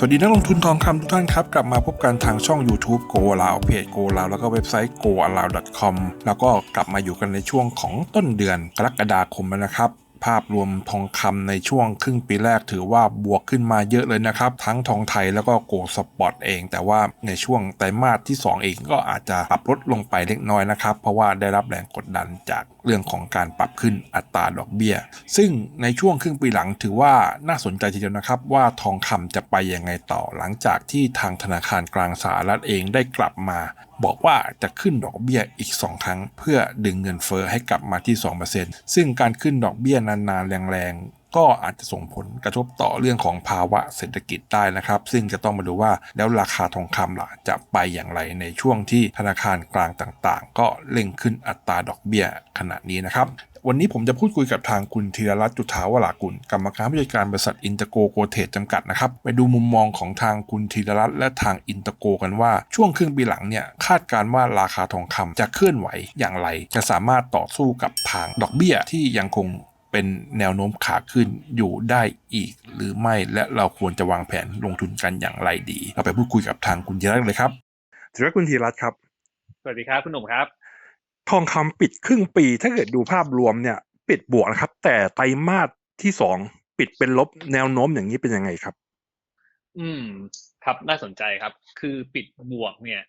สวัสดีนักลงทุนทองคำทุกท่านครับ กลับมาพบกันทางช่อง YouTube Go ลาวเพจ Go ลาวแล้วก็เว็บไซต์ go a l o w com แล้วก็กลับมาอยู่กันในช่วงของต้นเดือนกรกฎาคมแล้วนะครับภาพรวมทองคำในช่วงครึ่งปีแรกถือว่าบวกขึ้นมาเยอะเลยนะครับ ทั้งทองไทยแล้วก็โกลสปอร์ตเอง แต่ว่าในช่วงไตรมาสที่ 2 เองก็อาจจะปรับลดลงไปเล็กน้อยนะครับ เพราะว่าได้รับแรงกดดันจาก เรื่องของการปรับขึ้นอัตราดอกเบี้ย ซึ่งในช่วงครึ่งปีหลังถือว่าน่าสนใจทีเดียวนะครับว่าทองคำจะไปยังไงต่อหลังจากที่ทางธนาคารกลางสหรัฐเองได้กลับมา บอกว่าจะขึ้นดอกเบี้ยอีก 2 ครั้ง เพื่อดึงเงินเฟอ้อให้กลับมาที่ 2%ซึ่งการขึ้นดอกเบี้ยนานๆแรง ก็อาจจะส่งผลกระทบต่อเรื่องของภาวะเศรษฐกิจได้นะครับ ซึ่งจะต้องมาดูว่าแล้วราคาทองคำล่ะจะไปอย่างไรในช่วงที่ธนาคารกลางต่างๆ ก็เร่งขึ้นอัตราดอกเบี้ยขณะนี้นะครับวันนี้ผมจะพูดคุยกับทางคุณธีรรัตน์จุธาวรากุลกรรมการผู้จัดการบริษัทอินเตอร์โกโกเทสจำกัดนะครับไปดูมุมมองของทางคุณธีรรัตน์และทางอินเตอร์โกกันว่าช่วงครึ่งปีหลังเนี่ยคาดการณ์ว่าราคาทองคำจะเคลื่อนไหวอย่างไร จะสามารถต่อสู้กับทางดอกเบี้ยที่ยังคง เป็นแนวโน้มขาขึ้นอยู่ได้อีก หรือไม่และเราควรจะวางแผนลงทุนกันอย่างไรดี เราไปพูดคุยกับทางคุณธีรรัตน์เลยครับสวัสดีคุณธีรรัตน์ครับ สวัสดีครับคุณหนุ่มครับ ทองคำปิดครึ่งปี ถ้าเกิดดูภาพรวมเนี่ยปิดบวกนะครับ แต่ไตรมาสที่สองปิดเป็นลบแนวโน้มอย่างนี้เป็นยังไงครับ อืม ครับน่าสนใจครับ คือปิดบวกเนี่ย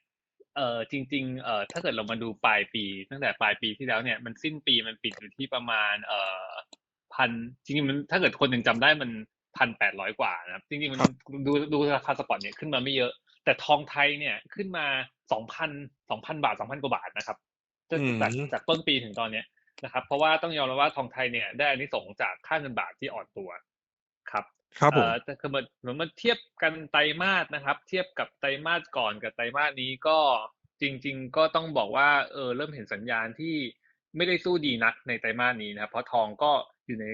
เอ่อจริงๆเอ่อถ้าเกิดเรามาดูปลายปี ตั้งแต่ปลายปีที่แล้วเนี่ยมันสิ้นปีมันปิดอยู่ที่ประมาณเอ่อพันจริงๆมันถ้าเกิดคนยังจำได้มันพันแปดร้อยกว่านะครับจริงๆมันครับดูดูราคาสปอร์ตเนี่ยขึ้นมาไม่เยอะ แต่ทองไทยเนี่ยขึ้นมาสองพันสองพันบาทสองพันกว่าบาทนะครับจากจากจากต้นปีถึงตอนเนี้ยนะครับ เพราะว่าต้องยอมรับว่าทองไทยเนี่ยได้อานิสงส์จากค่าเงินบาทที่อ่อนตัวครับ ครับผมเอ่อแต่คือมันเหมือนมันเทียบกันไตรมาสนะครับ เทียบกับไตรมาสก่อนกับไตรมาสนี้ก็จริง ๆ ก็ต้องบอกว่าเออเริ่มเห็นสัญญาณที่ไม่ได้สู้ดีนักในไตรมาสนี้นะครับเพราะทองก็อยู่ใน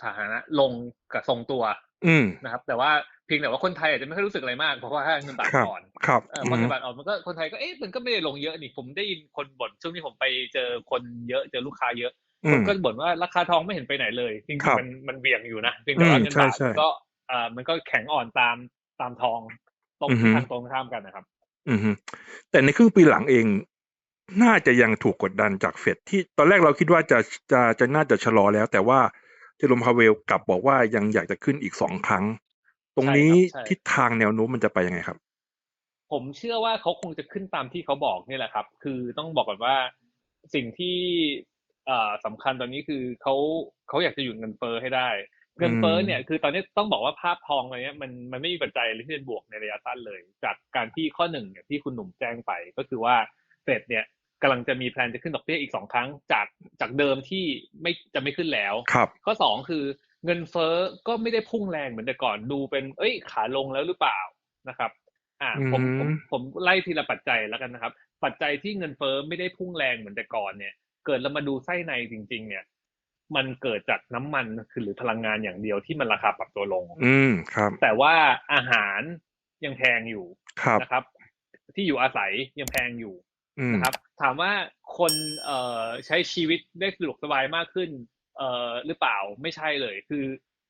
สถานะลงกับทรงตัวอืมนะครับ แต่ว่าเพียงแต่ว่าคนไทยอาจจะไม่ค่อยรู้สึกอะไรมากเพราะว่าเงินบาทครับอ่อนครับเออพอเงินบาทอ่อนมันก็คนไทยก็เอ๊ะมันก็ไม่ได้ลงเยอะนี่ผมได้ยินคนบ่นช่วงนี้ผมไปเจอคนเยอะเจอลูกค้าเยอะอื คนมก็บ่นว่าราคาทองไม่เห็นไปไหนเลยจริงครับๆมันมันเหวี่ยงอยู่นะเพียงแต่ว่าอืมเงินบาทใช่มันใช่ก็อ่ามันก็แข็งอ่อนตามตามทองตรงอือฮึทางตรงข้ามกันนะครับ อืมฮึแต่ในครึ่งปีหลังเอง น่าจะยังถูกกดดันจากเฟดที่ตอนแรกเราคิดว่าจะจะจะน่าจะชะลอแล้ว แต่ว่าเจอร์โรมพาเวลกลับบอกว่ายังอยากจะขึ้นอีกสองครั้ง ตรงนี้ใช่ครับใช่ทิศทางแนวโน้มมันจะไปยังไงครับ ผมเชื่อว่าเขาคงจะขึ้นตามที่เขาบอกนี่แหละครับ คือต้องบอกก่อนว่าสิ่งที่เอ่อ สำคัญตอนนี้คือเขาเขาอยากจะหยุดเงินเฟ้อให้ได้ เงินเฟ้อเนี่ยคือตอนนี้ต้องบอกว่าภาพทองอะไรเนี้ยมันมันไม่มีปัจจัยอะไรที่จะบวกในระยะสั้นเลย จากการที่ข้อหนึ่งเนี่ยที่คุณหนุ่มแจ้งไปก็คือว่าเฟดเนี่ยกำลังจะมีแพลนจะขึ้นดอกเบี้ยอีกสองครั้งจากจากเดิมที่ไม่จะไม่ขึ้นแล้วครับข้อสองคือเงินเฟ้อก็ไม่ได้พุ่งแรงเหมือนแต่ก่อนดูเป็น เอ้ยขาลงแล้วหรือเปล่านะครับ อ่าผมผมอืมผมไล่ทีละปัจจัยแล้วกันนะครับ ปัจจัยที่เงินเฟ้อไม่ได้พุ่งแรงเหมือนแต่ก่อนเนี่ย เกิดเรามาดูไส้ในจริง ๆ เนี่ย มันเกิดจากน้ำมันคือหรือพลังงานอย่างเดียวที่มันราคาปรับตัวลง อืมครับ แต่ว่าอาหารยังแพงอยู่ครับนะครับ ที่อยู่อาศัยยังแพงอยู่อืมนะครับ ถามว่าคนเอ่อใช้ชีวิตได้สะดวกสบายมากขึ้น เอ่อหรือเปล่าไม่ใช่เลย คือ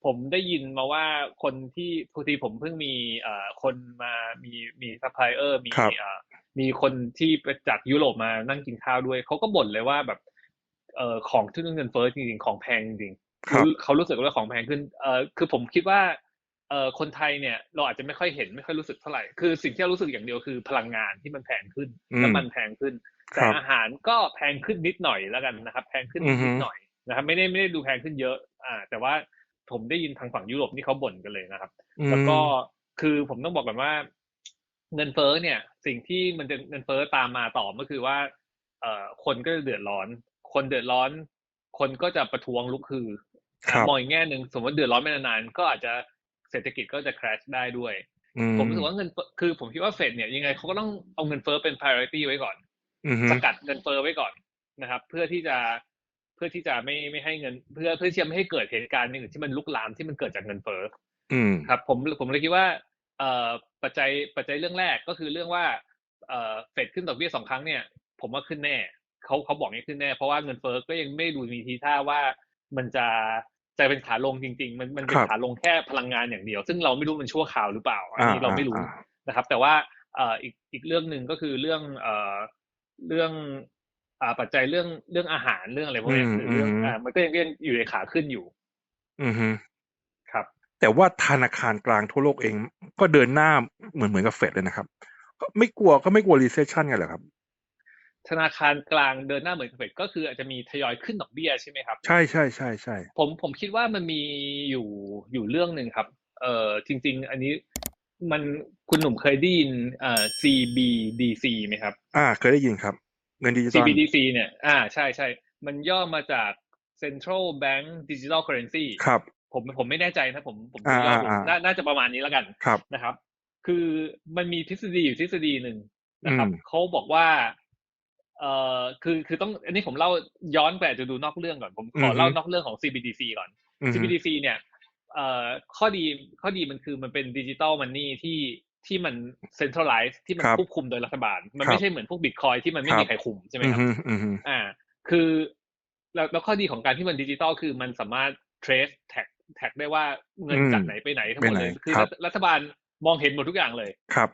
ผมได้ยินมาว่าคนที่พอดีผมเพิ่งมีเอ่อคนมามีมีซัพพลายเออร์มีครับเอ่อ มีคนที่จากยุโรปมานั่งกินข้าวด้วยเขาก็บ่นเลยว่าแบบ เอ่อของที่เงินเฟ้อจริงๆของแพงจริงครับเขารู้สึกว่าของแพงขึ้นเอ่อคือผมคิดว่าเอ่อคนไทยเนี่ยเราอาจจะไม่ค่อยเห็นไม่ค่อยรู้สึกเท่าไหร่คือสิ่งที่เรารู้สึกอย่างเดียวคือพลังงานที่มันแพงขึ้นอืมน้ำมันแพงขึ้นคแต่รับอาหารก็แพงขึ้นนิดหน่อยแล้วกันนะครับ แพงขึ้นอือฮึนิดหน่อยนะครับ ไม่ได้ไม่ได้ดูแพงขึ้นเยอะ อ่า แต่ว่าผมได้ยินทางฝั่งยุโรปนี่เขาบ่นกันเลยนะครับอืมแล้วก็คือผมต้องบอกก่อนว่า เงินเฟ้อเนี่ย สิ่งที่มันจะเงินเฟ้อตามมาต่อก็คือว่า เอ่อคนก็จะเดือดร้อน คนเดือดร้อน คนก็จะประท้วงลุกคือครับมองอีกแง่หนึ่งสมมติเดือดร้อนไม่นานๆก็อาจจะเศรษฐกิจก็จะ crash ได้ด้วยอืมผมรู้สึกว่าเงินเฟ้อคือผมคิดว่าเฟดเนี่ยยังไงเขาก็ต้องเอาเงินเฟ้อเป็น priority ไว้ก่อนอืมฮึสกัดเงินเฟ้อไว้ก่อนนะครับ เพื่อที่จะเพื่อที่จะไม่ไม่ให้เงิน เพื่อเพื่อที่จะไม่ให้เกิดเหตุการณ์อื่นที่มันลุกลามที่มันเกิดจากเงินเฟ้ออืมครับ ผมผมเลยคิดว่าเอ่อ ปัจจัยปัจจัยเรื่องแรกก็คือเรื่องว่าเอ่อเฟดขึ้นดอกเบี้ยสองครั้งเนี่ยผมว่าขึ้นแน่เขาเขาบอกให้ขึ้นแน่ เพราะว่าเงินเฟ้อก็ยังไม่ดูมีทีท่าว่ามันจะจะเป็นขาลงจริง ๆ มันมันเป็นครับขาลงแค่พลังงานอย่างเดียว ซึ่งเราไม่รู้มันชั่วคราวหรือเปล่าอันนี้อ่าเราไม่รู้อ่านะครับ แต่ว่าเอ่ออีกอีกเรื่องหนึ่งก็คือเรื่องเอ่อเรื่องอ่าปัจจัยเรื่องเรื่องอาหารเรื่องอะไรพวกเนี้ยอืมหรือเรื่องอืมอ่ามันก็ยังยังอยู่ในขาขึ้นอยู่ อือฮึครับ แต่ว่าธนาคารกลางทั่วโลกเอง ก็เดินหน้าเหมือนเหมือนกับเฟดเลยนะครับก็ไม่กลัวก็ไม่กลัว recession กันเหรอครับ ธนาคารกลางเดินหน้าเหมือนกับเฟดก็คืออาจจะมีทยอยขึ้นดอกเบี้ยใช่ไหมครับ ใช่ใช่ใช่ใช่ผมผมคิดว่ามันมีอยู่อยู่เรื่องหนึ่งครับ เอ่อจริง ๆ อันนี้มันคุณหนุ่มเคยได้ยินเอ่อ CBDC ไหมครับ อ่า เคยได้ยินครับ เงินดิจิตอล CBDC เนี่ย อ่า ใช่ใช่ มันย่อมาจาก Central Bank Digital Currency ครับ ผมผมไม่แน่ใจนะผมผมอ่าย่ออ่าน่าน่าจะประมาณนี้แล้วกันครับ นะครับ คือมันมีทฤษฎีอยู่ทฤษฎีหนึ่งนะครับอืมเขาบอกว่า เอ่อคือคือต้อง อันนี้ผมเล่าย้อนไปอาจจะดูนอกเรื่องก่อน ผมขอเล่านอกเรื่องของ CBDC ก่อน อือฮึ CBDC เนี่ยเอ่อข้อดีข้อดีมันคือมันเป็นดิจิตอลมันนี่ที่ที่มัน centralize ที่มันครับควบคุมโดยรัฐบาล มันครับไม่ใช่เหมือนพวกบิตคอยที่มันไม่ครับมีใครคุมใช่ไหมอืคอรับ ฮึอือฮึอ่า คือแล้วแล้วข้อดีของการที่มันดิจิตอลคือมันสามารถ trace tag tag ได้ว่าเงินอืมจากไหนไปไหนทั้งหมดเลยไปไหนคือครับรัฐรัฐบาลมองเห็นหมดทุกอย่างเลยครับ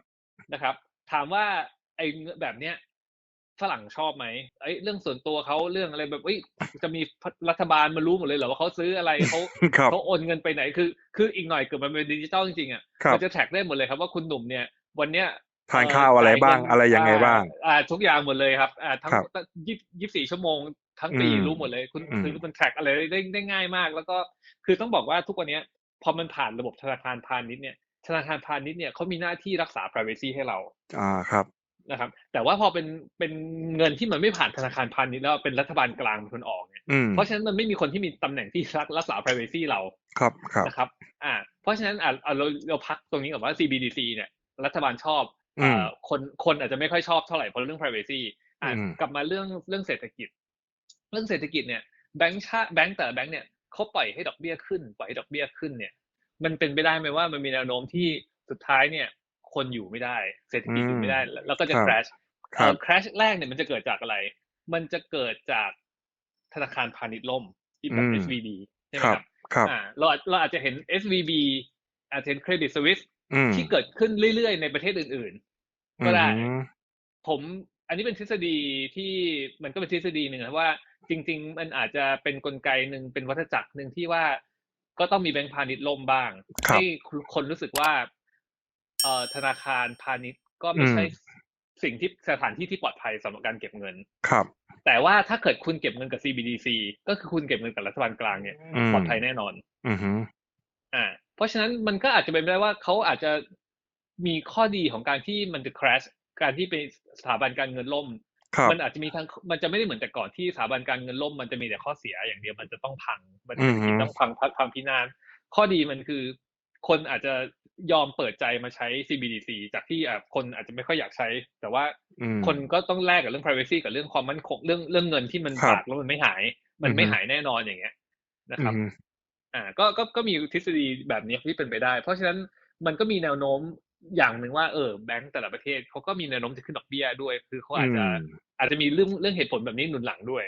นะครับ ถามว่าไอ้เงินแบบเนี้ยฝรั่งชอบไหมไอ้เรื่องส่วนตัวเขาเรื่องอะไรแบบเอ้ยจะมีรัฐบาลมารู้หมดเลยเหรอว่าเขาซื้ออะไรเขาครับเขาโอนเงินไปไหนคือ คืออีกหน่อยเกิดมันเป็นดิจิตอลจริงๆอะครับมันจะแท็กได้หมดเลยครับว่าคุณหนุ่มเนี่ย วันเนี้ยทานข้าวอะไรบ้างจ่ยเอะไรยังไงบ้าง อ่าทุกอย่างหมดเลยครับ อ่าทั้งครับยี่ยี่สี่ชั่วโมง ทั้งปีอืมรู้หมดเลย คุณอืมคือมันแท็กอะไรได้ได้ง่ายมาก แล้วก็คือต้องบอกว่าทุกวันเนี้ยพอมันผ่านระบบธนาคารพาณิชย์เนี่ยธนาคารพาณิชย์เนี่ยเขามีหน้าที่รักษา privacy ให้เรา อ่าครับนะครับ แต่ว่าพอเป็นเป็นเงินที่มันไม่ผ่านธนาคารพาณิชย์แล้วเป็นรัฐบาลกลางเป็นคนออกเนี่ยอืมเพราะฉะนั้นมันไม่มีคนที่มีตำแหน่งที่รักรักษา privacy เราครับครับนะครับ อ่า เพราะฉะนั้นอะอะเราเราพักตรงนี้ก่อนว่า CBDC เนี่ย รัฐบาลชอบอืมอ่าคนคนอาจจะไม่ค่อยชอบเท่าไหร่เพราะเรื่อง privacy อะอืมกลับมาเรื่องเรื่องเศรษฐกิจ เรื่องเศรษฐกิจเนี่ยแบงก์ชาแบงก์แต่ละแบงก์เนี่ยเขาปล่อยให้ดอกเบี้ยขึ้น ปล่อยให้ดอกเบี้ยขึ้นเนี่ย มันเป็นไปได้ไหมว่ามันมีแนวโน้มที่สุดท้ายเนี่ย คนอยู่ไม่ได้ เศรษฐกิจอยู่ไม่ได้ แล้วแล้วก็จะครับ crash ครัเอ่บอ crash แรกเนี่ยมันจะเกิดจากอะไร มันจะเกิดจากธนาคารพาณิชย์ล่มที่แบบอืม SVB ใช่ไหมคครัรับบครับอ่าเราอาจเราอาจจะเห็น SVB อาจจะเห็น Credit Suisse อืมที่เกิดขึ้นเรื่อยๆ ในประเทศอื่นๆ ก็ได้อืมผมอันนี้เป็นทฤษฎีที่มันก็เป็นทฤษฎีหนึ่งนะว่า จริง ๆ มันอาจจะเป็นกลไกหนึ่งเป็นวัฏจักรหนึ่งที่ว่าก็ต้องมีแบงก์พาณิชย์ล่มบ้างครับให้คนรู้สึกว่า เอ่อธนาคารพาณิชย์ก็ไม่ใช่อืมสิ่งที่สถานที่ที่ปลอดภัยสำหรับการเก็บเงิน ครับ แต่ว่าถ้าเกิดคุณเก็บเงินกับ CBDC ก็คือคุณเก็บเงินกับรัฐบาลกลางเนี่ยอืมปลอดภัยแน่นอน อือฮึอ่า เพราะฉะนั้นมันก็อาจจะเป็นไปได้ว่าเขาอาจจะมีข้อดีของการที่มันจะ crash การที่เป็นสถาบันการเงินล่ม ครับ มันอาจจะมีทั้งมันจะไม่ได้เหมือนแต่ก่อนที่สถาบันการเงินล่มมันจะมีแต่ข้อเสียอย่างเดียวมันจะต้องพังมันอือฮึต้องพังพังพังพินาศข้อดีมันคือ คนอาจจะยอมเปิดใจมาใช้ CBDC จากที่อะคนอาจจะไม่ค่อยอยากใช้ แต่ว่า อืม คนก็ต้องแลกกับเรื่อง privacy กับเรื่องความมั่นคงเรื่องเรื่องเงินที่มันครับฝากแล้วมันไม่หาย มันไม่อือฮึ หายแน่นอนอย่างเงี้ยนะครับ อืม อ่าก็ก็ก็มีทฤษฎีแบบนี้ที่เป็นไปได้ เพราะฉะนั้นมันก็มีแนวโน้มอย่างหนึ่งว่าเออแบงก์แต่ละประเทศเขาก็มีแนวโน้มจะขึ้นดอกเบี้ยด้วย คือเขาอาจจะอืม อาจจะมีเรื่องเรื่องเหตุผลแบบนี้หนุนหลังด้วย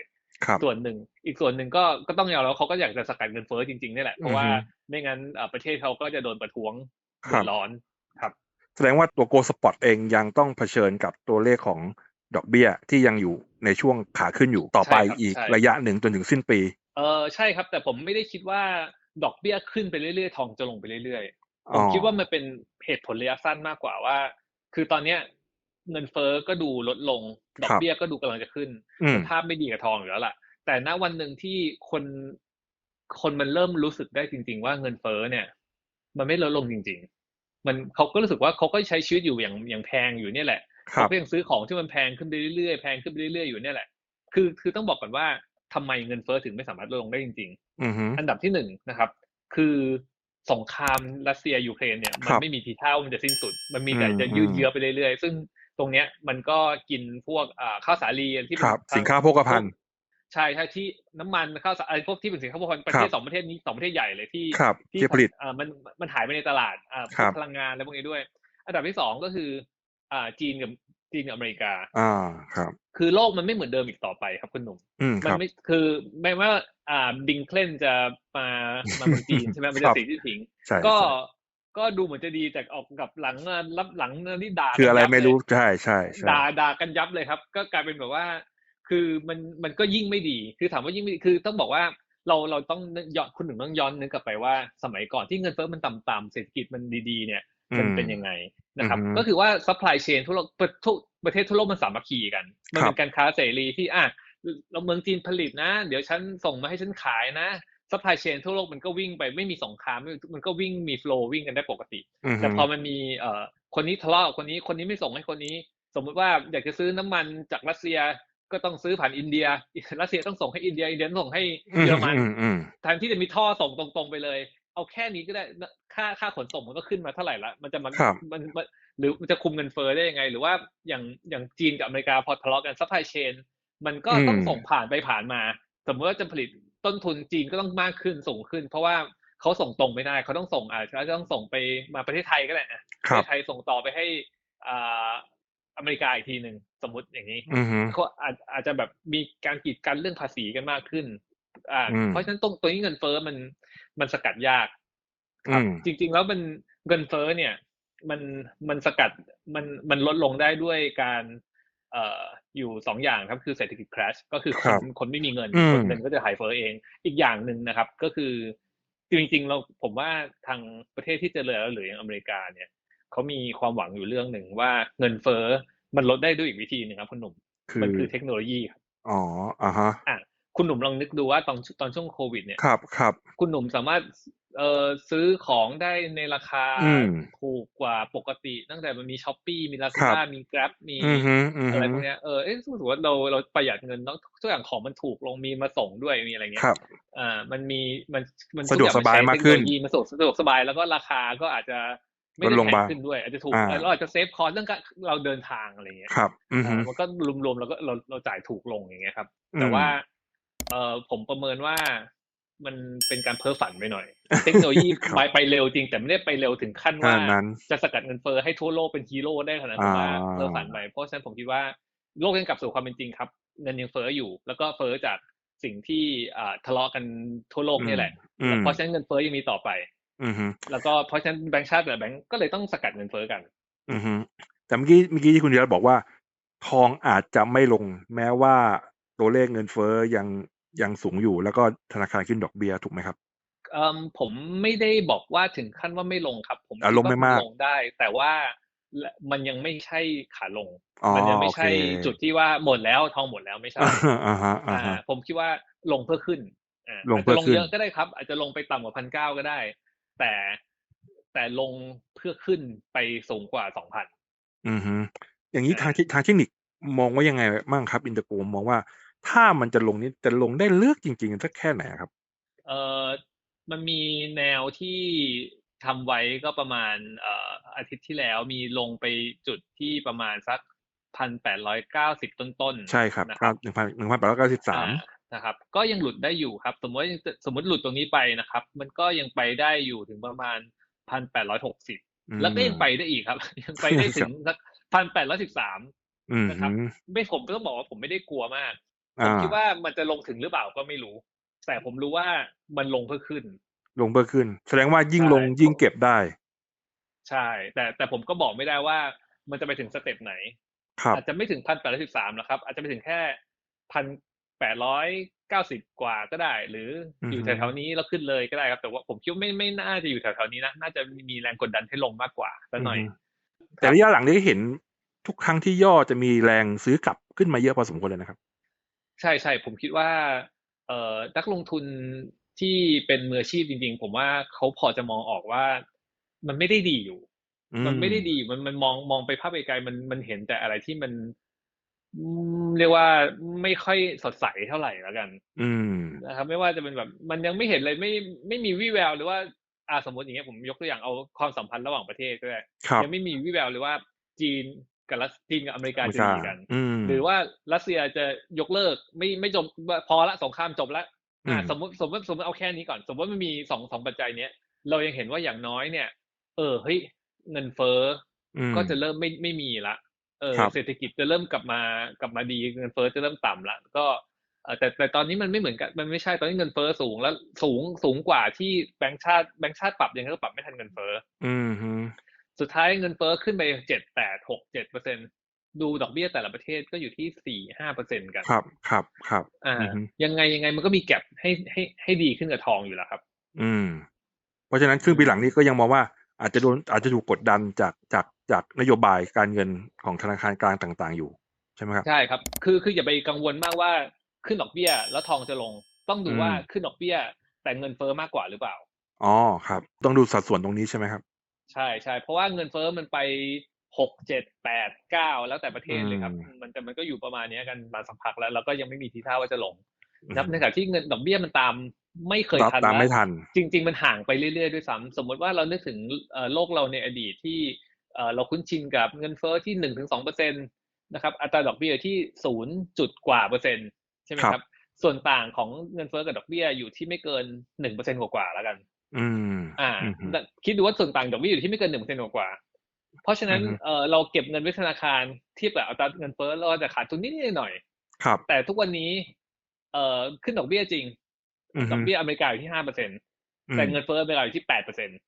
ครับส่วนหนึ่ง อีกส่วนหนึ่งก็ก็ต้องยอมรับว่าเขาก็อยากจะสกัดเงินเฟ้อจริงๆนี่แหละ เพราะว่าอือฮึไม่งั้นเอ่อประเทศเขาก็จะโดนประท้วงครัเดือบดร้อนครับ แสดงว่าตัวโกลสปอตเองยังต้องเผชิญกับตัวเลขของดอกเบี้ยที่ยังอยู่ในช่วงขาขึ้นอยู่ต่อไปใช่ครับอีกใช่ระยะหนึ่งจนถึงสิ้นปี เออใช่ครับ แต่ผมไม่ได้คิดว่าดอกเบี้ยขึ้นไปเรื่อยๆ ทองจะลงไปเรื่อยๆผอ๋มอคิดว่ามันเป็นเหตุผลระยะสั้นมากกว่าว่า คือตอนเนี้ย เงินเฟ้อก็ดูลดลง ดอกเบี้ยก็ดูกำลังจะขึ้นอืมสภาพไม่ดีกับทองอยู่แล้วล่ะ แต่ณวันหนึ่งที่คนคนมันเริ่มรู้สึกได้จริง ๆ ว่าเงินเฟ้อเนี่ย มันไม่ลดลงจริง ๆ มันเขาก็รู้สึกว่าเขาก็ใช้ชีวิตอยู่อย่างอย่างแพงอยู่เนี่ยแหละครัเขาบก็ยังซื้อของที่มันแพงขึ้นไปเรื่อยๆแพงขึ้นไปเรื่อยๆอยู่เนี่ยแหละ คือคือต้องบอกก่อนว่าทำไมเงินเฟ้อถึงไม่สามารถลดลงได้จริงๆอือฮึอันดับที่หนึ่งนะครับ คือสงครามรัสเซียยูเครนเนี่ยคมันรับไม่มีทีท่าว่ามันจะสิ้นสุด มันมีแต่อืมจะยืดอืมเยื้อไปเรื่อยๆ ซึ่ง ตรงเนี้ยมันก็กินพวกอ่าข้าวสาลีที่คเป็นรับสินค้าโภคภัณฑ์ใช่ใช่ที่น้ำมันข้าวสารไอ้พวกที่เป็นสินค้าโภคภัณฑ์ประเทศครับสองประเทศนี้สองประเทศใหญ่เลยที่ครับที่ที่ผลิตอ่ามันมันหายไปในตลาดอ่าครับพลังงานอะไรพวกนี้ด้วย อันดับที่สองก็คืออ่าจีนกับจีนกับอเมริกา อ่าครับ คือโลกมันไม่เหมือนเดิมอีกต่อไปครับคุณหนุ่มอืมมัคนรับไม่คือแม้ว่าอ่าบิงเคลนจะมามาเมืองจีนใช่ไหมมันครัจะบสีที่ถิงใช่ก็ใช่ ก็ดูเหมือนจะดีแต่ออกกับหลังอะรับหลังนี่ด่าคืออะไรกันยับไม่เลยรู้ใช่ใช่ใช่ด่าด่ากันยับเลยครับ ก็กลายเป็นแบบว่า คือมันมันก็ยิ่งไม่ดี คือถามว่ายิ่งไม่ดีคือต้องบอกว่าเราเราต้องย้อนคุณหนึ่งต้องย้อนนึกกลับไปว่า สมัยก่อนที่เงินเฟ้อมันต่ำๆเศรษฐกิจมันดีๆเนี่ยมันอืมเป็นยังไงนะครับอือฮึก็คือว่า supply chain ทั่วโลกประทุกประเทศทั่วโลกมันสามัคคีกัน มันครัเป็บนการค้าเสรีที่อะเราเมืองจีนผลิตนะ เดี๋ยวฉันส่งมาให้ฉันขายนะ supply chain ทั่วโลกมันก็วิ่งไปไม่มีสงครามไม่มันก็วิ่งมี flow วิ่งกันได้ปกติอือฮึแต่พอมันมีเอ่อคนนี้ทะเลาะกับคนนี้คนนี้ไม่ส่งให้คนนี้ สมมุติว่าอยากจะซื้อน้ำมันจากรัสเซียก็ต้องซื้อผ่านอินเดียรัสเซียต้องส่งให้อินเดียอินเดียต้องส่งให้อืมเยอรมันอืมอืมแทนที่จะมีท่อส่งตรงๆไปเลย เอาแค่นี้ก็ได้นะค่าค่าขนส่งมันก็ขึ้นมาเท่าไหร่ละมันจะมันครับมันมันหรือมันจะคุมเงินเฟ้อได้ยังไง หรือว่าอย่างอย่างจีนกับอเมริกาพอทะเลาะกันซัพพลายเชนมันก็ต้องส่งผ่านไปผ่านมา สมมติว่าจะผลิต ต้นทุนจีนก็ต้องมากขึ้นสูงขึ้น เพราะว่าเขาส่งตรงไม่ได้เขาต้องส่งอาจจะต้องส่งไปมาประเทศไทยก็ได้อะคปรัระบเทศไทยส่งต่อไปให้อ่าอเมริกาอีกทีหนึ่งสมมติอย่างนี้อือฮึเขาอาจอาจจะแบบมีการกีดกันเรื่องภาษีกันมากขึ้น อ่าอืมเพราะฉะนั้นตรงตัวนี้เงินเฟ้อมันมันสกัดยากครับอืมจริง ๆ แล้วมันเงินเฟ้อเนี่ย มันมันสกัดมันมันลดลงได้ด้วยการ เอ่ออยู่สองอย่างครับคือเศรษฐกิจ crash ก็คือคครันบคนไม่มีเงินอืมคนเงินก็จะหายเฟ้อเอง อีกอย่างหนึ่งนะครับ ก็คือจริงๆเราผมว่าทางประเทศที่เจริญแล้วหรืออย่างอเมริกาเนี่ยเขามีความหวังอยู่เรื่องหนึ่งว่าเงินเฟ้อมันลดได้ด้วยอีกวิธีหนึ่งครับคุณหนุ่มคือมันคือเทคโนโลยีครับอ๋ออ่าฮะอะคุณหนุ่มลองนึกดูว่าตอนตอนช่วงโควิดเนี่ยครับครับคุณหนุ่มสามารถ เอ่อซื้อของได้ในราคาอืมถูกกว่าปกติ ตั้งแต่มันมีช้อปปีมีลาครัซาบด้ามี Grab มีอือฮึอืออะไรฮึพวกเนี้ยเออเอ๊ะสมมติว่าเราเราประหยัดเงินต้องทุกอย่างของมันถูกลงมีมาส่งด้วยมีอะไรเงี้คยรับอ่ามันมีมันมันสะดวกทุอย่งสบายใช้มากขึ้นเทคโโลยีมันสะดวกสะดวกสบายแล้วก็ราคาก็อาจจะไม่ลดได้ลงแพงมาขึ้นด้วยอาจจะถูกอ่าเราอาจจะเซฟคอร์สเรื่องการเราเดินทางอะไรเงี้ยครับอือฮึอ่ามันก็รวมๆแล้วก็เราเราจ่ายถูกลงอย่างเงี้ยครับอืมแต่ว่า เอ่อผมประเมินว่า มันเป็นการเพ้อฝันไปหน่อย เทคโนโลยีครับไปไปเร็วจริง แต่ไม่ได้ไปเร็วถึงขั้นขว่านาดนั้นจะสกัดเงินเฟ้อให้ทั่วโลกเป็นฮีโร่ได้ขนาดนั้นผมว่าอ่าเพ้อฝันไปเพราะฉะนั้นผมคิดว่าโลกยังกลับสู่ความเป็นจริงครับ เงินยังเฟ้ออยู่ แล้วก็เฟ้อจากสิ่งที่อ่าทะเลาะกันทั่วโลกนี่แหละอืมเพราะฉะนั้นเงินเฟ้อยังมีต่อไปอือฮึแล้วก็เพราะฉะนั้นแบงก์ชาติแต่ละแบงก์ก็เลยต้องสกัดเงินเฟ้อกันอือฮึแต่เมื่อกี้เมื่อกี้ที่คุณธีรบอกว่า ทองอาจจะไม่ลง แม้ว่าตัวเลขเงินเฟ้อยัง ยังสูงอยู่ แล้วก็ธนาคารขึ้นดอกเบี้ยถูกไหมครับเอ่มผมไม่ได้บอกว่าถึงขั้นว่าไม่ลงครับ ผมอะคิดลงไม่ว่มากลงได้ แต่ว่ามันยังไม่ใช่ขาลงอ๋อมันยังไม่ใช่โอเคจุดที่ว่าหมดแล้วทองหมดแล้วไม่ใช่อ่าฮะอ่าอ่าฮะผมคิดว่าลงเพื่อขึ้นอ่าลงเพื่ออาจจะลงขึ้นเยอะก็ได้ครับ อาจจะลงไปต่ำกว่าพันเก้าก็ได้ แต่แต่ลงเพื่อขึ้นไปสูงกว่าสองพันอือฮึอย่างนี้อ่าทางเททางเทคนิคมองว่ายังไงบ้างครับอินเตอร์โกมองว่า ถ้ามันจะลงนี้จะลงได้เลือกจริงๆสักแค่ไหนครับ เอ่อมันมีแนวที่ทำไว้ก็ประมาณเอ่ออาทิตย์ที่แล้วมีลงไปจุดที่ประมาณสักพันแปดร้อยเก้าสิบต้นๆใช่ครับนะครับหนึ่งพันหนึ่งพันแปดร้อยเก้าสิบสามอ่นะครับ ก็ยังหลุดได้อยู่ครับ สมมติว่าสมมติหลุดตรงนี้ไปนะครับ มันก็ยังไปได้อยู่ถึงประมาณพันแปดร้อยหกสิบแล้วก็ยังไปได้อีกครับ ยังไปได้ถึงสักพันแปดร้อยสิบสามอืมนะครับ ไม่ผมต้องบอกว่าผมไม่ได้กลัวมาก ผมอ่าคิดว่ามันจะลงถึงหรือเปล่าก็ไม่รู้ แต่ผมรู้ว่ามันลงเพื่อขึ้น ลงเพิ่มขึ้น แสดงว่ายิ่งใช่ลงยิ่งเก็บได้ ใช่ แต่แต่ผมก็บอกไม่ได้ว่ามันจะไปถึงสเต็ปไหนครับอาจจะไม่ถึงพันแปดร้อยสิบสามนะครับ อาจจะไปถึงแค่พันแปดร้อยเก้าสิบกว่าก็ได้ หรืออยู่อือฮึแถวๆนี้แล้วขึ้นเลยก็ได้ครับ แต่ว่าผมคิดว่าไม่ไม่น่าจะอยู่แถวๆนี้นะ น่าจะมีแรงกดดันให้ลงมากกว่าสักหน่อยอืมแต่ระยะหลังนี้เห็นทุกครั้งที่ย่อจะมีแรงซื้อกลับขึ้นมาเยอะพอสมควรเลยนะครับ ใช่ใช่ผมคิดว่า เอ่อนักลงทุนที่เป็นมืออาชีพจริง ๆ ผมว่าเขาพอจะมองออกว่า มันไม่ได้ดีอยู่อืมันไม่ได้ดีมันมันมองมองไปภาพไกลๆมันมันเห็นแต่อะไรที่มันอืมเรียกว่าไม่ค่อยสดใสเท่าไหร่แล้วกัน อืมนะครับ ไม่ว่าจะเป็นแบบ มันยังไม่เห็นเลยไม่ไม่มีวี่แววหรือว่าอ่าสมมติอย่างเงี้ยผมยกตัวอย่างเอาความสัมพันธ์ระหว่างประเทศก็ได้ครับยังไม่มีวี่แววเลยว่าจีน กับรัสจีนกับอเมริกาอเมริจะกาดีกันอืมหรือว่ารัสเซียจะยกเลิกไม่ไม่จบพอละสงครามจบละอ่าอืมสมมติสมมติสมมติเอาแค่นี้ก่อน สมมติมันมีสองสองปัจจัยเนี้ยเรายังเห็นว่าอย่างน้อยเนี่ย เออเฮ้ยเงินเฟ้ออืมก็จะเริ่มไม่ไม่มีละเออครับเศรษฐกิจจะเริ่มกลับมากลับมาดีเงินเฟ้อจะเริ่มต่ำละก็เอ่อแต่แต่ตอนนี้มันไม่เหมือนกันมันไม่ใช่ตอนนี้เงินเฟ้อสูงแล้วสูงสูงกว่าที่แบงก์ชาติแบงก์ชาติปรับยังไงก็ปรับไม่ทันเงินเฟ้ออืมฮึ สุดท้ายเงินเฟ้อขึ้นไปเจ็ดแปดหกเจ็ดเปอร์เซ็นดูดอกเบี้ยแต่ละประเทศก็อยู่ที่สี่ห้าเปอร์เซ็นกัน ครับครับครับอ่าอือฮึยังไงยังไงมันก็มีแก็บให้ให้ให้ดีขึ้นกับทองอยู่แล้วครับ อืม เพราะฉะนั้นครึ่งปีหลังนี้ก็ยังมองว่าอาจจะโดนอาจจะถูกกดดันจากจากจากนโยบายการเงินของธนาคารกลางต่าง ๆ อยู่ใช่ไหมครับใช่ครับ คือคืออย่าไปกังวลมากว่าขึ้นดอกเบี้ยแล้วทองจะลง ต้องดูอืมว่าขึ้นดอกเบี้ยแต่เงินเฟ้อมากกว่าหรือเปล่าอ๋อครับ ต้องดูสัดส่วนตรงนี้ใช่ไหมครับ ใช่ใช่เพราะว่าเงินเฟ้อมันไปหกเจ็ดแปดเก้าแล้วแต่ประเทศเลยครับอืมมันแต่มันก็อยู่ประมาณเนี้ยกันมาสักพักแล้วแล้วก็ยังไม่มีทีท่าว่าจะลงอืมนะครับในขณะที่เงินดอกเบี้ยมันตามไม่เคยตามทันตามแล้วไม่ทัน จริง ๆ มันห่างไปเรื่อยๆด้วยซ้ำสมมติว่าเรานึกถึงเอ่อโลกเราในอดีตที่เอ่อเราคุ้นชินกับเงินเฟ้อที่หนึ่งถึงสองเปอร์เซ็นตนะครับอัตราดอกเบี้ยที่ศูนย์จุดกว่าเปอร์เซ็นต์ใช่ไหมครับครับส่วนต่างของเงินเฟ้อกับดอกเบี้ยอยู่ที่ไม่เกินหนึ่งเปอร์เซ็นต์กว่าๆแล้วกัน อืม อ่าอืมฮึคิดดูว่าส่วนต่างดอกเบี้ยอยู่ที่ไม่เกินหนึ่งเปอร์เซ็นต์กว่าๆเพราะฉะนั้นอือฮึเออเราเก็บเงินไว้ธนาคารเทียบกับอัตราเงินเฟ้อเราจะขาดทุนนิดๆหน่อย ครับๆแต่ทุกวันนี้ เอ่อขึ้นดอกเบี้ยจริงอืมดอกเบี้ยอเมริกาอยู่ที่ห้าเปอร์เซ็นต์อืมแต่เงินเฟ้ออเมริกาอยู่ที่แปดเปอร์เซ็นต์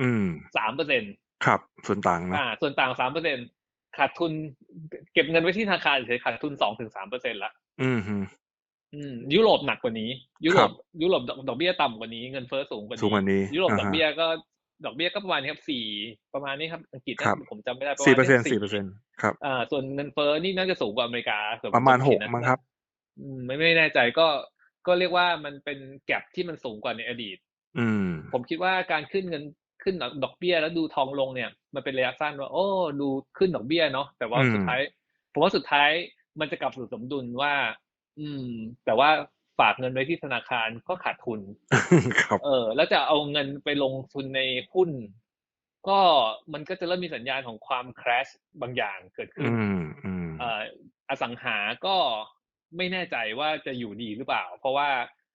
อืมสามเปอร์เซ็นต์ครับ ส่วนต่างนะอ่า ส่วนต่างสามเปอร์เซ็นต์ขาดทุน เก็บเงินไว้ที่ธนาคารเฉยๆขาดทุนสองถึงสามเปอร์เซ็นต์ละอืมฮึ อืมยุโรปหนักกว่านี้ ยุโรครัปบยุโรปดอกดอกเบี้ยต่ำกว่านี้เงินเฟ้อสูงกว่าสูงกว่านี้ ยุโรปอ่าดอกฮะเบี้ยก็ดอกเบี้ยก็ประมาณนี้ครับสี่ประมาณนี้ครับอังกฤษครับนะผมจำไม่ได้สี่เปอร์เซ็นมาต์ณสี่เปอร์เซ็นต์ครับอ่าส่วนเงินเฟ้อนี่น่าจะสูงกว่าอเมริกาส่วนประมาณผหจำกผิดนะมั้งครับอืมไม่ไม่แน่ใจก็ก็เรียกว่ามันเป็นแกลบที่มันสูงกว่าในอดีต อืม ผมคิดว่าการขึ้นเงินขึ้นดอกเบี้ยแล้วดูทองลงเนี่ย มันเป็นระยะสั้นว่า โอ้ดูขึ้นดอกเบี้ยเนาะแต่ว่าอืมสุดท้ายผมว่าสุดท้ายมันจะกลับสู่สมดุลว่า อืม แต่ว่าฝากเงินไว้ที่ธนาคารก็ขาดทุน ครับ เออ แล้วจะเอาเงินไปลงทุนในหุ้น ก็มันก็จะเริ่มมีสัญญาณของความ crash บางอย่างเกิดขึ้นอืมอืมเอ่ออสังหาก็ไม่แน่ใจว่าจะอยู่ดีหรือเปล่า เพราะว่า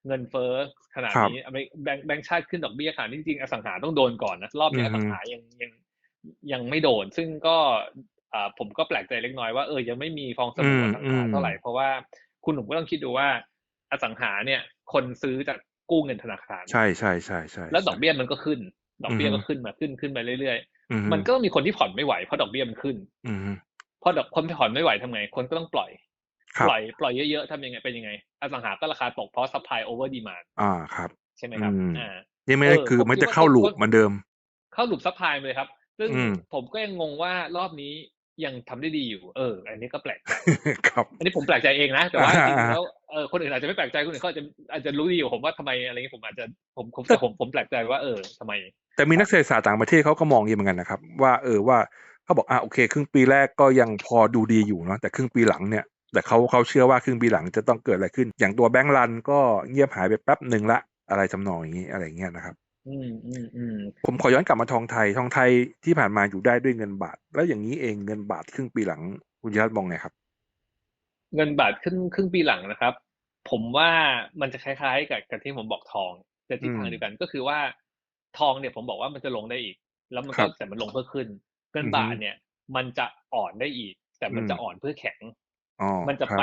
เงินเฟ้อขนาดนี้อเมริแบงค์แบงค์ชาติขึ้นดอกเบี้ยขนาดนี้จริงๆอสังหาต้องโดนก่อนนะรอบนี้อสังหายังยังยังไม่โดน ซึ่งก็อ่าผมก็แปลกใจเล็กน้อยว่าเออยังไม่มีฟองสบู่อสังหาเท่าไหร่เพราะว่า คุณหนุ่มก็ต้องคิดดูว่าอสังหาเนี่ย คนซื้อจากกู้เงินธนาคาร ใช่ใช่ใช่ใช่แล้วดอกเบี้ยมันก็ขึ้น ดอกเบี้ยอือฮึก็ขึ้นมาขึ้นขึ้นไปเรื่อยอืมๆมันก็มีคนที่ผ่อนไม่ไหวเพราะดอกเบี้ยมันขึ้นอืมพอดอกคนผ่อนไม่ไหวทำไง คนก็ต้องปล่อยครับปล่อยปล่อยเยอะๆทำยังไงเป็นยังไง อสังหาก็ราคาตกเพราะ supply over demand อ่าครับ ใช่ไหมครับอืมอ่ายังไม่ได้เออคือผมมันคิดจะว่าเข้าก็ลูปก็เหมือนเดิม เข้าหลุม supply ไปเลยครับ ซึ่งอืมผมก็ยังงงว่ารอบนี้ ยังทำได้ดีอยู่ เออ อันนี้ก็แปลกใจครับ อันนี้ผมแปลกใจเองนะ แต่ว่าอ่าจริงๆแล้วเออคนอื่นอาจจะไม่แปลกใจคนอื่นเขาอาจจะอาจจะรู้ดีอยู่าผมว่าทำไมอะไรเงี้ยผมอาจจะผมผมแต่ผมผมแปลกใจว่าเออทำไม แต่มีนักเศรษฐศาสตร์ต่างประเทศเขาก็มองอย่างนี้เหมือนกันนะครับ ว่าเออว่าเขาบอกอะโอเค ครึ่งปีแรกก็ยังพอดูดีอยู่เนาะแต่ครึ่งปีหลังเนี่ยแต่เขาเขาเชื่อว่าครึ่งปีหลังจะต้องเกิดอะไรขึ้น อย่างตัวแบงก์รันก็เงียบหายไปแป๊บหนึ่งละอะไรจำนองอย่างนี้อะไรอย่างเงี้ยนะครับ อืมอืมอืมผมขอย้อนกลับมาทองไทย ทองไทยที่ผ่านมาอยู่ได้ด้วยเงินบาท แล้วอย่างนี้เองเงินบาทครึ่งปีหลังคุณยรัตน์มองไงครับ เงินบาทครึ่งครึ่งปีหลังนะครับ ผมว่ามันจะคล้ายๆ กับกับที่ผมบอกทอง แต่ทิศทางอืมเดียวกันก็คือว่าทองเนี่ยผมบอกว่ามันจะลงได้อีก แล้วมันครัก็บแต่มันลงเพื่อขึ้น เงินอือฮึบาทเนี่ย มันจะอ่อนได้อีก แต่มันอืมจะอ่อนเพื่อแข็งอ๋อมันจะครับไป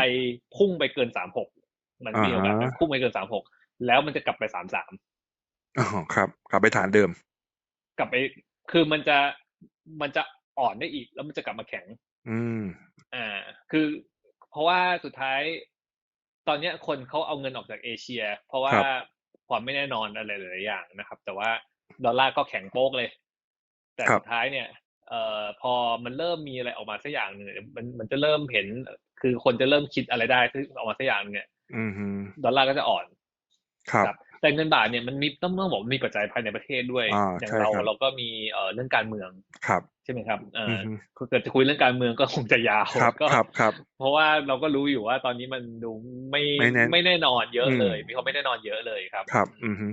พุ่งไปเกินสามหกมันมีโอกาสอ่าฮะมันพุ่งไปเกินสามหกแล้วมันจะกลับไปสามสาม อ๋อครับ กลับไปฐานเดิม กลับไป คือมันจะมันจะอ่อนได้อีก แล้วมันจะกลับมาแข็ง อืม อ่า คือ เพราะว่าสุดท้าย ตอนเนี้ยคนเขาเอาเงินออกจากเอเชีย เพราะว่าครับความไม่แน่นอนอะไรหลายๆอย่างนะครับ แต่ว่าดอลลาร์ก็แข็งโป๊กเลย แต่ครับสุดท้ายเนี่ยเอ่อพอมันเริ่มมีอะไรออกมาสักอย่างหนึ่งเนี่ยมันมันจะเริ่มเห็น คือคนจะเริ่มคิดอะไรได้ที่ออกมาสักอย่างหนึ่งเนี่ยอืมฮึดอลลาร์ก็จะอ่อน ครับ แต่เงินบาทเนี่ยมันมีต้องต้องบอกว่ามีปัจจัยภายในประเทศด้วยอ่าอย่างใช่เราครับเราก็มีเอ่อเรื่องการเมืองครับใช่ไหมครับเอ่ออือมฮึคือเกิดจะคุยเรื่องการเมืองก็คงจะยาวครับก็ครับครับเพราะว่าเราก็รู้อยู่ว่าตอนนี้มันดูไม่ไม่แน่ไม่แน่นอนเยอะอืมเลย มีความไม่แน่นอนเยอะเลยครับครับอืมฮึ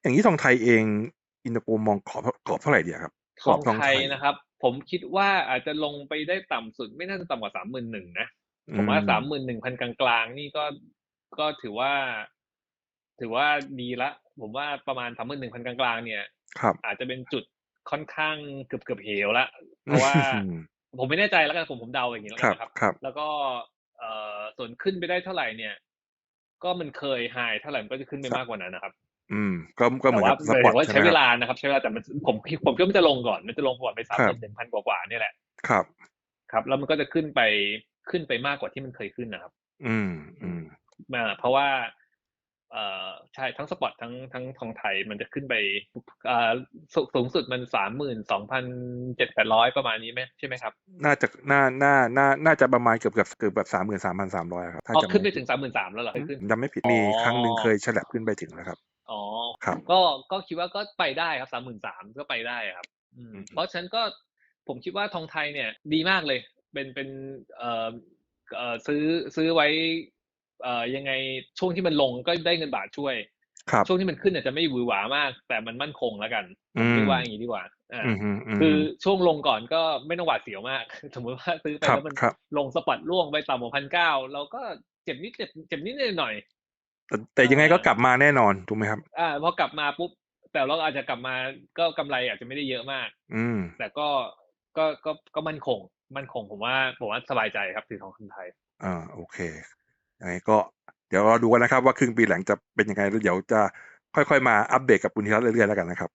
อย่างนี้ทองไทยเองอินเตอร์โกมองขอบกรอบเท่าไหร่ดีครับทองไทยนะครับ ผมคิดว่าอาจจะลงไปได้ต่ำสุด ไม่น่าจะต่ำกว่าสามหมื่นหนึ่งนะผมว่าสามหมื่นหนึ่งพันกลางๆนี่ก็ก็ถือว่า ถือว่าดีละ ผมว่าประมาณสามหมื่นหนึ่งพันกลางๆเนี่ยครับ อาจจะเป็นจุดค่อนข้างเกือบเกือบๆเหวละเพราะว่าอืมผมไม่แน่ใจแล้วกันผมผมเดาอย่างนี้แล้วคกัรันบนะครับครับ แล้วก็เอ่อส่วนขึ้นไปได้เท่าไหร่เนี่ย ก็มันเคยไฮเท่าไหร่มันก็จะขึ้นไปครับมากกว่านั้นนะครับ อืม ก็ก็เหมืแต่อนว่ากับสหมายปอถึร์ตงว่าใช่ใช้ไหมเวครับลานะครับใช้เวลาแต่มันผมผมคิดว่ามันจะลงก่อนมันจะลงก่อนไปสามคหรับมื่นหนึ่งพันกว่าๆเนี่ยแหละครับ ครับ แล้วมันก็จะขึ้นไปขึ้นไปมากกว่าที่มันเคยขึ้นนะครับ อืมอืมมาเพราะว่า เอ่อใช่ทั้งสปอร์ตทั้งทั้งทองไทยมันจะขึ้นไปเอ่อสูสูงสุดมันสามหมื่นสองพันเจ็ดแปดร้อยประมาณนี้ไหมใช่ไหมครับ น่าจะน่าน่าน่าน่าจะประมาณเกือบเกือบเกือบแบบสามหมื่นสามพันสามร้อยครับถ้าอ๋อจำขึ้นไปไม่ถึงสามหมื่นสามแล้วเหรอเคยขึ้นจำไม่ผิดอ๋อมีครั้งหนึ่งเคยฉลับขึ้นไปถึงแล้วครับอ๋อครับก็ก็คิดว่าก็ไปได้ครับสามหมื่นสามก็ไปได้ครับอืมอืมเพราะฉะนั้นก็ผมคิดว่าทองไทยเนี่ยดีมากเลย เป็นเป็นเอ่อเอ่อซื้อซื้อไว้ เอ่อยังไงช่วงที่มันลงก็ได้เงินบาทช่วยครับช่วงที่มันขึ้นอาจจะไม่หวือหวามาก แต่มันมั่นคงแล้วกันผอืมมคิดว่าอย่างนี้ดีกว่าอ่าอืมอืมอืมคือช่วงลงก่อนก็ไม่ต้องหวาดเสียวมาก สมมติว่าซื้อไปครับแล้วมันครับลงสปอตล่วงไปต่ำกว่าพันเก้าเราก็เจ็บนิดเจ็บเจ็บนิดหน่อยแต่แต่ยังไงก็กลับมาแน่นอนถูกไหมครับๆอ่าพอกลับมาปุ๊บ แต่เราอาจจะกลับมาก็กำไรอาจจะไม่ได้เยอะมาก อืม แต่ก็ก็ก็ก็มั่นคง มั่นคงผมว่าผมว่าสบายใจครับถือทองคำไทย อ่าโอเค ยังไงก็เดี๋ยวเราดูกันนะครับ ว่าครึ่งปีหลังจะเป็นยังไงแล้วเดี๋ยวจะค่อยๆ มาอัปเดตกับคุณธีรัตน์เรื่อยๆแล้วกันนะครับ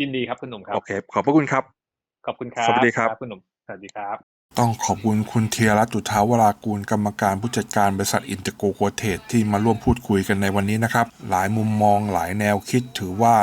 ยินดีครับคุณหนุ่มครับโอเคขอบพระคุณครับ ขอบคุณครับสวัสดีครับคุณหนุ่มสวัสดีครับ ต้องขอบคุณคุณเทียรัตน์จุทาวรากูลกรรมการผู้จัดการบริษัทอินเตอร์โกโคเทที่มาร่วมพูดคุยกันในวันนี้นะครับ หลายมุมมองหลายแนวคิดถือว่า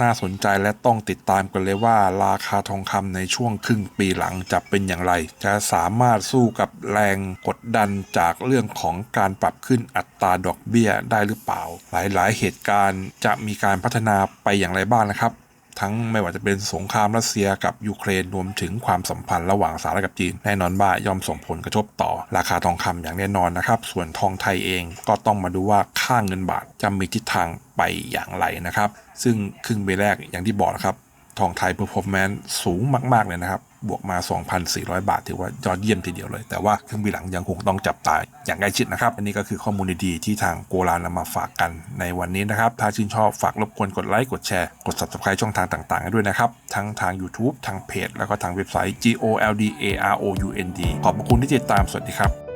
น่าสนใจและต้องติดตามกันเลยว่าราคาทองคำในช่วงครึ่งปีหลังจะเป็นอย่างไร จะสามารถสู้กับแรงกดดันจากเรื่องของการปรับขึ้นอัตราดอกเบี้ยได้หรือเปล่า หลายๆ เหตุการณ์จะมีการพัฒนาไปอย่างไรบ้างนะครับ ทั้งไม่ว่าจะเป็นสงครามรัสเซียกับยูเครนรวมถึงความสัมพันธ์ระหว่างสหรัฐกับจีน แน่นอนว่าย่อมส่งผลกระทบต่อราคาทองคำอย่างแน่นอนนะครับ ส่วนทองไทยเองก็ต้องมาดูว่าค่าเงินบาทจะมีทิศทางไปอย่างไรนะครับ ซึ่งครึ่งปีแรกอย่างที่บอกนะครับทองไทยเปอร์ฟอร์แมนซ์สูงมาก ๆ เลยนะครับ บวกมา 2,400 บาท ถือว่ายอดเยี่ยมทีเดียวเลย แต่ว่าเครื่องบินหลังยังคงต้องจับตายอย่างใกล้ชิดนะครับ อันนี้ก็คือข้อมูลดีๆที่ทางโกลานำมาฝากกันในวันนี้นะครับ ถ้าชื่นชอบฝากรบกวนกดไลค์ กดแชร์ กด subscribe ช่องทางต่างๆด้วยนะครับ ทั้งทาง YouTube ทางเพจ แล้วก็ทางเว็บไซต์ G O L D A R O U N D ขอบพระคุณที่ติดตาม สวัสดีครับ